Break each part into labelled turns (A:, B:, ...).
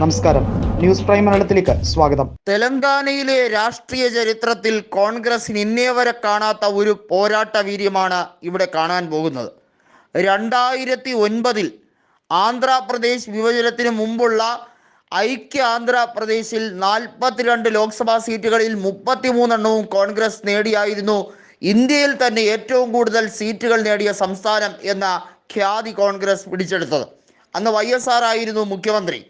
A: നമസ്കാരം. News prime മലയാളത്തിലേക്ക് സ്വാഗതം.
B: തെലങ്കാനയിലെ രാഷ്ട്രീയ ചരിത്രത്തിൽ കോൺഗ്രസിന് ഇന്നേ വരെ കാണാത്ത ഒരു പോരാട്ട വീര്യമാണ് ഇവിടെ കാണാൻ പോകുന്നത്. രണ്ടായിരത്തി ഒൻപതിൽ ആന്ധ്രാപ്രദേശ് വിഭജനത്തിന് മുമ്പുള്ള ഐക്യ ആന്ധ്രാപ്രദേശിൽ നാൽപ്പത്തിരണ്ട് ലോക്സഭാ സീറ്റുകളിൽ മുപ്പത്തിമൂന്നെണ്ണവും കോൺഗ്രസ് നേടിയായിരുന്നു ഇന്ത്യയിൽ തന്നെ ഏറ്റവും കൂടുതൽ സീറ്റുകൾ നേടിയ സംസ്ഥാനം എന്ന ഖ്യാതി കോൺഗ്രസ് പിടിച്ചെടുത്തത്. അന്ന് വൈ എസ് ആർ ആയിരുന്നു മുഖ്യമന്ത്രി.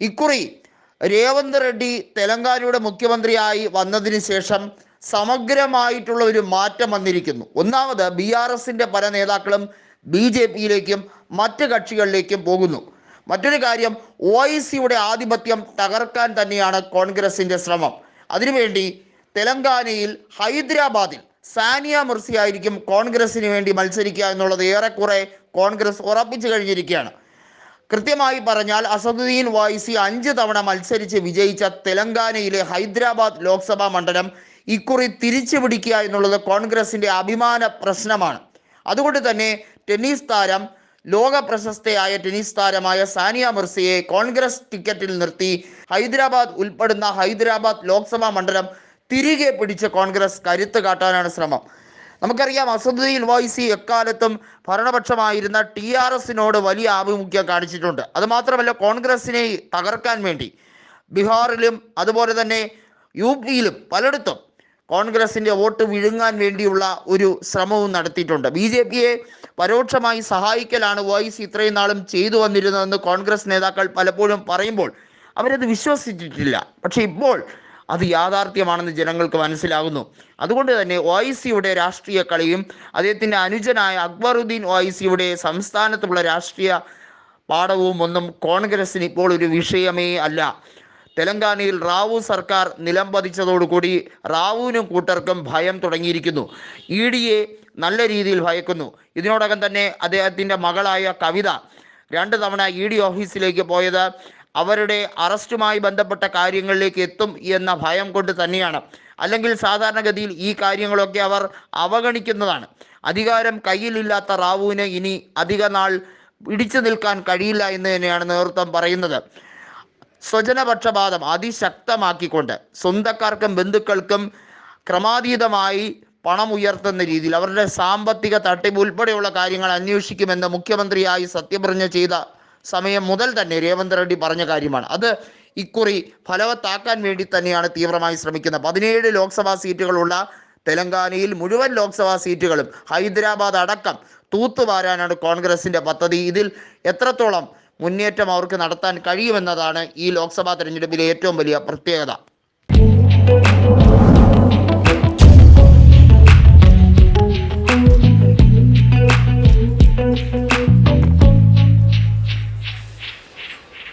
B: ഇക്കുറി രേവന്ത് റെഡ്ഡി തെലങ്കാനയുടെ മുഖ്യമന്ത്രിയായി വന്നതിന് ശേഷം സമഗ്രമായിട്ടുള്ള ഒരു മാറ്റം വന്നിരിക്കുന്നു. ഒന്നാമത് ബി ആർ എസിന്റെ പല നേതാക്കളും ബി ജെ പിയിലേക്കും മറ്റ് കക്ഷികളിലേക്കും പോകുന്നു. മറ്റൊരു കാര്യം ഒ ഐ സിയുടെ ആധിപത്യം തകർക്കാൻ തന്നെയാണ് കോൺഗ്രസിന്റെ ശ്രമം. അതിനുവേണ്ടി തെലങ്കാനയിൽ ഹൈദരാബാദിൽ സാനിയ മിർസി ആയിരിക്കും കോൺഗ്രസിന് വേണ്ടി മത്സരിക്കുക എന്നുള്ളത് ഏറെക്കുറെ കോൺഗ്രസ് ഉറപ്പിച്ചു കഴിഞ്ഞിരിക്കുകയാണ്. കൃത്യമായി പറഞ്ഞാൽ അസദുദ്ദീൻ വായിസി അഞ്ച് തവണ മത്സരിച്ച് വിജയിച്ച തെലങ്കാനയിലെ ഹൈദരാബാദ് ലോക്സഭാ മണ്ഡലം ഇക്കുറി തിരിച്ചു പിടിക്കുക എന്നുള്ളത് കോൺഗ്രസിന്റെ അഭിമാന പ്രശ്നമാണ്. അതുകൊണ്ട് തന്നെ ടെന്നീസ് താരം ലോക പ്രശസ്തയായ ടെന്നീസ് താരമായ സാനിയ മിർസയെ കോൺഗ്രസ് ടിക്കറ്റിൽ നിർത്തി ഹൈദരാബാദ് ഉൾപ്പെടുന്ന ഹൈദരാബാദ് ലോക്സഭാ മണ്ഡലം തിരികെ പിടിച്ച് കോൺഗ്രസ് കരുത്ത് കാട്ടാനാണ് ശ്രമം. നമുക്കറിയാം അസദുദ്ദീൻ വൈസി എക്കാലത്തും ഭരണപക്ഷമായിരുന്ന ടി ആർ എസിനോട് വലിയ ആഭിമുഖ്യം കാണിച്ചിട്ടുണ്ട്. അതുമാത്രമല്ല കോൺഗ്രസിനെ തകർക്കാൻ വേണ്ടി. ബീഹാറിലും അതുപോലെ തന്നെ യു പിയിലും പലയിടത്തും കോൺഗ്രസിന്റെ വോട്ട് വിഴുങ്ങാൻ വേണ്ടിയുള്ള ഒരു ശ്രമവും നടത്തിയിട്ടുണ്ട്. ബി ജെ പിയെ പരോക്ഷമായി സഹായിക്കലാണ് വൈസ് ഇത്രയും നാളും ചെയ്തു വന്നിരുന്നതെന്ന് കോൺഗ്രസ് നേതാക്കൾ പലപ്പോഴും പറയുമ്പോൾ അവരത് വിശ്വസിച്ചിട്ടില്ല. പക്ഷേ ഇപ്പോൾ അത് യാഥാർത്ഥ്യമാണെന്ന് ജനങ്ങൾക്ക് മനസ്സിലാകുന്നു. അതുകൊണ്ട് തന്നെ ഒഐസിയുടെ രാഷ്ട്രീയ കളിയും അദ്ദേഹത്തിന്റെ അനുജനായ അക്ബറുദ്ദീൻ ഒഐസിയുടെ സംസ്ഥാനത്തുള്ള രാഷ്ട്രീയ പാഠവും ഒന്നും കോൺഗ്രസിന് ഇപ്പോൾ ഒരു വിഷയമേ അല്ല. തെലങ്കാനയിൽ റാവു സർക്കാർ നിലംപതിച്ചതോടുകൂടി റാവുവിനും കൂട്ടർക്കും ഭയം തുടങ്ങിയിരിക്കുന്നു. ഇ ഡിയെ നല്ല രീതിയിൽ ഭയക്കുന്നു. ഇതിനോടകം തന്നെ അദ്ദേഹത്തിന്റെ മകളായ കവിത രണ്ട് തവണ ഇ ഡി ഓഫീസിലേക്ക് പോയത് അവരുടെ അറസ്റ്റുമായി ബന്ധപ്പെട്ട കാര്യങ്ങളിലേക്ക് എത്തും എന്ന ഭയം കൊണ്ട് തന്നെയാണ്. അല്ലെങ്കിൽ സാധാരണഗതിയിൽ ഈ കാര്യങ്ങളൊക്കെ അവർ അവഗണിക്കുന്നതാണ്. അധികാരം കയ്യിലില്ലാത്ത റാവുവിന് ഇനി അധിക നാൾ പിടിച്ചു നിൽക്കാൻ കഴിയില്ല എന്ന് തന്നെയാണ് നേതൃത്വം പറയുന്നത്. സ്വജനപക്ഷപാതം അതിശക്തമാക്കിക്കൊണ്ട് സ്വന്തക്കാർക്കും ബന്ധുക്കൾക്കും ക്രമാതീതമായി പണം ഉയർത്തുന്ന രീതിയിൽ അവരുടെ സാമ്പത്തിക തട്ടിപ്പ് ഉൾപ്പെടെയുള്ള കാര്യങ്ങൾ അന്വേഷിക്കുമെന്ന് മുഖ്യമന്ത്രിയായി സത്യപ്രതിജ്ഞ ചെയ്ത സമയം മുതൽ തന്നെ രേവന്ത് റെഡ്ഡി പറഞ്ഞ കാര്യമാണ്. അത് ഇക്കുറി ഫലവത്താക്കാൻ വേണ്ടി തന്നെയാണ് തീവ്രമായി ശ്രമിക്കുന്നത്. പതിനേഴ് ലോക്സഭാ സീറ്റുകളുള്ള തെലങ്കാനയിൽ മുഴുവൻ ലോക്സഭാ സീറ്റുകളും ഹൈദരാബാദ് അടക്കം തൂത്തുവാരാനാണ് കോൺഗ്രസിന്റെ പദ്ധതി. ഇതിൽ എത്രത്തോളം മുന്നേറ്റം അവർക്ക് നടത്താൻ കഴിയുമെന്നതാണ് ഈ ലോക്സഭാ തെരഞ്ഞെടുപ്പിലെ ഏറ്റവും വലിയ പ്രത്യേകത.